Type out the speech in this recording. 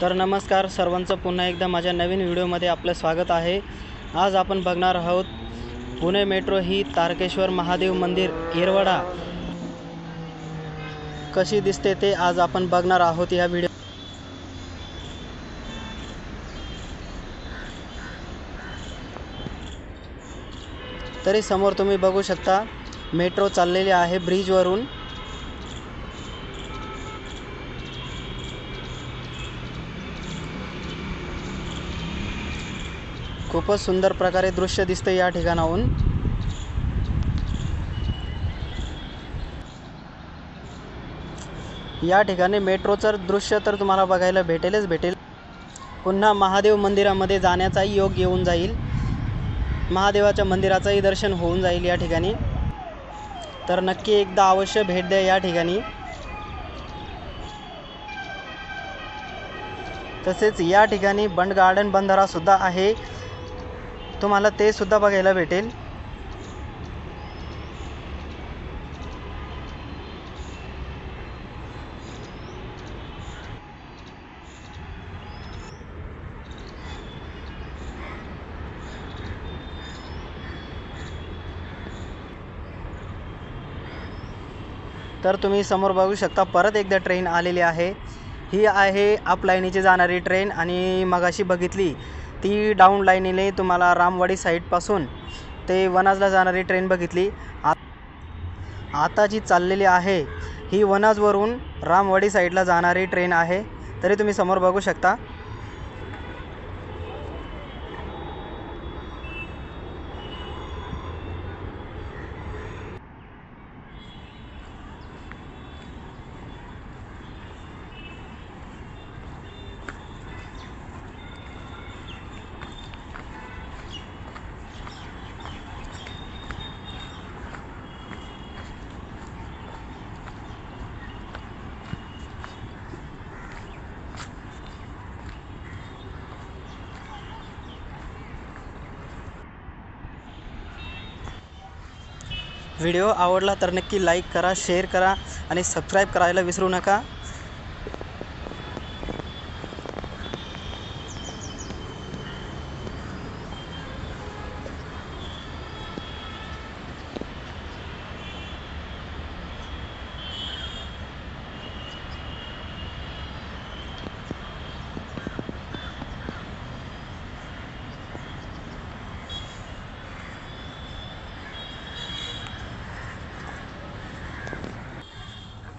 तर नमस्कार सर्वांचं पुन्हा एकदा माझ्या नवीन व्हिडिओमध्ये आपलं स्वागत आहे. आज आपण बघणार आहोत पुणे मेट्रो ही तारकेश्वर महादेव मंदिर येरवडा. कशी दिसते ते आज आपण बघणार आहोत या व्हिडिओ तरी समोर तुम्ही बघू शकता मेट्रो चाललेली आहे ब्रिजवरून. खूपच सुंदर प्रकारे दृश्य दिसतं या ठिकाणाहून. या ठिकाणी मेट्रोचं दृश्य तर तुम्हाला बघायला भेटेलच भेटेल. पुन्हा महादेव मंदिरामध्ये जाण्याचाही योग येऊन जाईल. महादेवाच्या मंदिराचंही दर्शन होऊन जाईल या ठिकाणी. तर नक्की एकदा अवश्य भेट द्या या ठिकाणी. तसेच या ठिकाणी बंड गार्डन बंधारासुद्धा आहे. तुम्हाला ते सुद्धा बघायला भेटेल. तर तुम्ही समोर बघू शकता परत एकदा ट्रेन आलेली आहे. ही आहे अपलायनीची जाणारी ट्रेन आणि मगाशी बघितली ती डाऊन लाईनीने तुम्हाला रामवाडी साईडपासून ते वनाजला जाणारी ट्रेन बघितली. आ आता जी चाललेली आहे ही वनाजवरून रामवाडी साईडला जाणारी ट्रेन आहे. तरी तुम्ही समोर बघू शकता. व्हिडिओ आवडला तर नक्की लाईक करा शेअर करा आणि सबस्क्राईब करायला विसरू नका.